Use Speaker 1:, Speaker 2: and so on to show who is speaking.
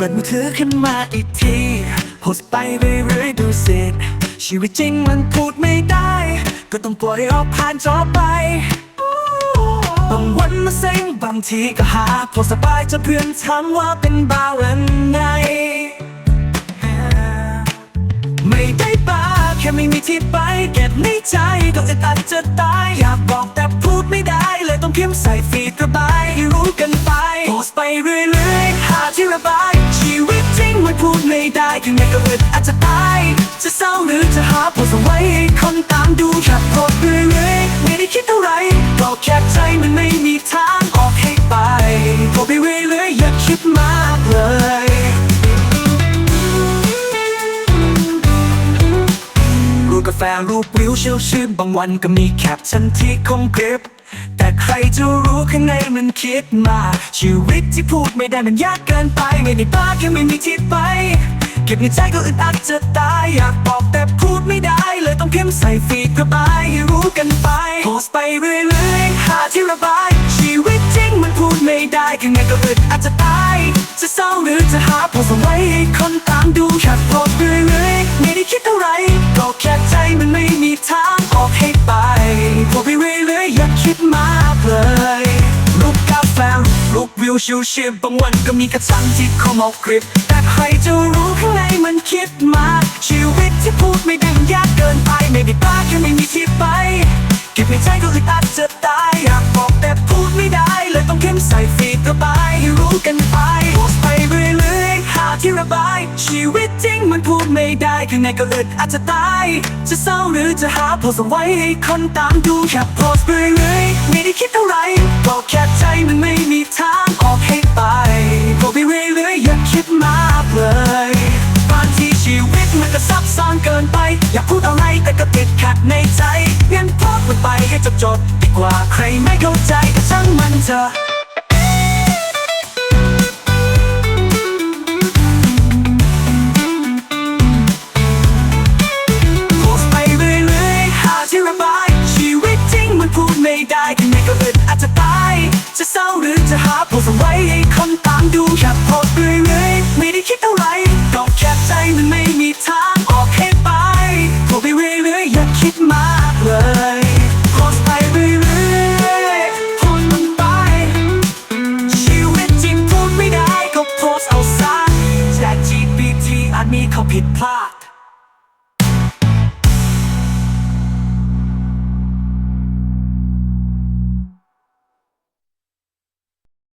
Speaker 1: ปิดมือถือขึ้นมาอีกทีโพสต์ไปเรื่อยๆดูสิชีวิตจริงมันพูดไม่ได้ ก็ต้องปล่อยออกผ่านจอไปบางวันมาเซ็งบางทีก็หาโพสต์สบายจนเพื่อนถามว่าเป็นบ้าหรือไงไม่ได้บ้าแค่ไม่มีที่ไป เก็บในใจก็อึดอัดจะตาย อยากบอกแต่พูดไม่ได้ เลยต้องพิมพ์ใส่ฟีดระบายให้รู้กันไป โพสต์ไปเรื่อยๆหาที่ระบาย มันพูดไม่ได้ข้างในก็อึดอัดจะตาย จะเศร้าหรือจะหาโพสต์เอาไว้ให้คนตามดูแค่โพสต์เรื่อยๆไม่ได้คิดอะไรก็แค่ใจมันไม่มีทางออกให้ไปโพสต์ไปเรื่อยๆอย่าคิดมากเลยรูปกาแฟรูปวิวเชียวชื่นบางวันก็มีแคปชั่นที่คมกริบแต่ใครจะรู้ข้างในมันคิดมา ชีวิตที่พูดไม่ได้มันยากเกินไป ไม่ได้บ้าแค่ไม่มีที่ไป เก็บในใจก็อึดอัดจะตาย อยากบอกแต่พูดไม่ได้ เลยต้องพิมพ์ใส่ฟีดระบายให้รู้กันไปโพสไปเรื่อยๆ หาที่ระบาย ชีวิตจริงมันพูดไม่ได้ข้างในก็อึดอัดจะตาย จะเศร้าหรือจะหาโพสเอาไว้ให้คนตามดูแค่โพสเรื่อยๆไม่ได้คิดอะไรก็แค่ใจมันไม่มีทางออกให้ไปโพสไปเรื่อยๆอย่าคิดมากเลยรูปกาแฟรูปวิวชิวชิบบางวันก็มีกระชังที่คมเอากริบแต่ใครจะรู้ข้าง มันคิดมาก ชีวิตที่พูดไม่ได้มันยากเกินไป ไม่ได้บ้าแค่ไม่มีที่ไป เก็บในใจก็อึดอัดจะตาย อยากบอกแต่พูดไม่ได้ เลยต้องเข้มใส่ฟีดระบายให้รู้กันไปโพสไปเรื่อยๆหาที่ระบาย ชีวิตจริงมันพูดไม่ได้ข้างในก็อึดอัดจะตาย จะเศร้าหรือจะหาโพสเอาไว้ให้คนตามดูแค่โพสไปเรื่อยๆไม่ได้คิดอะไรก็แค่ใจมันไม่ จบดีกว่าใครไม่เข้าใจก็ช่างมันเถอะาจมีเขาผิดพลาด